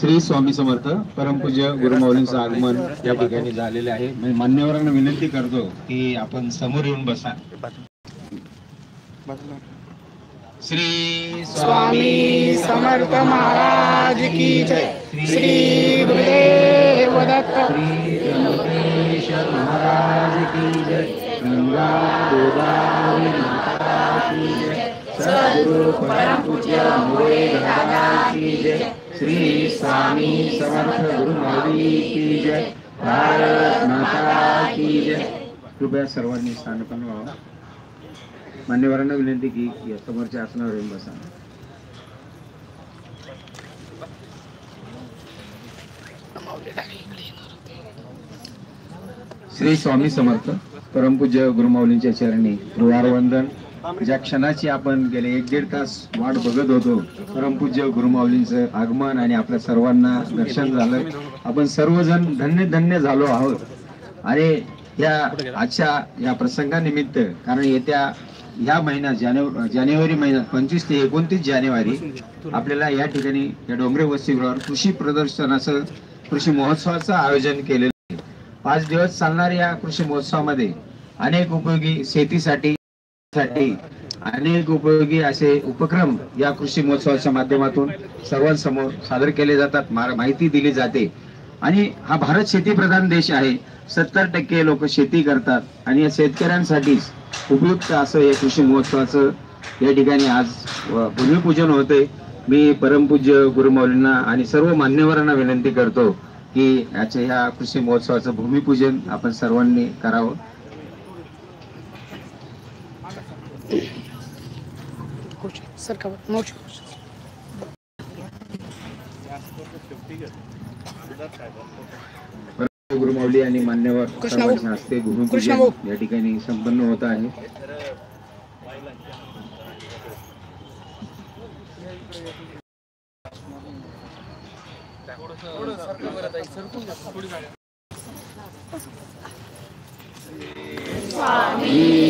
श्री स्वामी समर्थ परमपूज्य गुरुमाऊलींचं आगमन या ठिकाणी झालेले आहे. मी मान्यवरांना विनंती करतो की आपण समोर येऊन बसा. श्री स्वामी समर्थ महाराज की जय. श्री गुरुदेव दत्त. महाराज की जय. गंगा गोदावरी सद्गुरु परम पूज्य मोरे दादा की जय। श्री स्वामी समर्थ गुरुमाऊली की जय। भारत माता की जय। कृपया सर्वांनी स्थानपण व्हावं। मान्यवरांना विनंती की या समोरच्या आसनावर येऊन बसा। श्री स्वामी समर्थ परमपूज्य गुरुमाऊलींच्या चरणी वंदन ज्या क्षणाची आपण गेले एक दीड तास वाट बघत होतो परमपूज्य गुरुमाऊलींचं आगमन आणि आपल्या सर्वांना दर्शन झालं. आपण सर्वजण धन्य धन्य झालो आहोत. आणि या आजच्या या प्रसंगानिमित्त कारण येत्या ह्या महिन्यात जानेवारी जानेवारी महिन्यात पंचवीस ते एकोणतीस जानेवारी आपल्याला या ठिकाणी या डोंगरे वसतिगृहावर कृषी प्रदर्शनाचं कृषी महोत्सवाचं आयोजन केलेलं आहे. पाच दिवस चालणाऱ्या या कृषी महोत्सवामध्ये अनेक उपयोगी शेतीसाठी साठी अनेक उपयोगी असे उपक्रम या कृषी महोत्सवाच्या माध्यमातून सर्वांसमोर सादर केले जातात माहिती दिली जाते. आणि हा भारत शेतीप्रधान देश आहे. सत्तर टक्के लोक शेती करतात आणि या शेतकऱ्यांसाठीच उपयुक्त असं या कृषी महोत्सवाचं या ठिकाणी आज भूमिपूजन होते. मी परमपूज्य गुरुमौलींना आणि सर्व मान्यवरांना विनंती करतो की याच्या ह्या कृषी महोत्सवाचं भूमिपूजन आपण सर्वांनी करावं. सर का मोठी गुरुमाऊली आणि मान्यवर हस्ते भूमिपूजन या ठिकाणी संपन्न होत आहे. श्री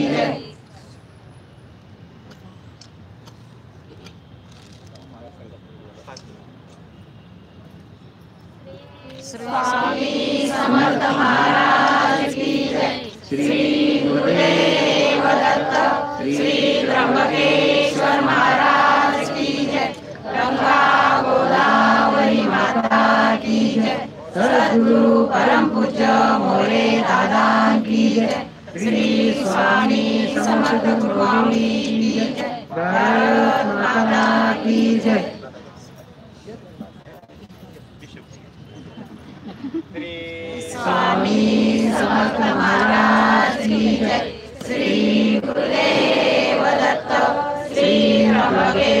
जय श्री गुरुदेव श्री त्र्यंबकेश्वर महाराज गंगा गोदावरी माता की जय परम पूज्य मोरे दादा की जय श्री स्वामी समर्थ गुरुमाऊली की जय भारत माता की जय स्वामी जय। श्री दत्त श्री त्र्यंबकेश्वर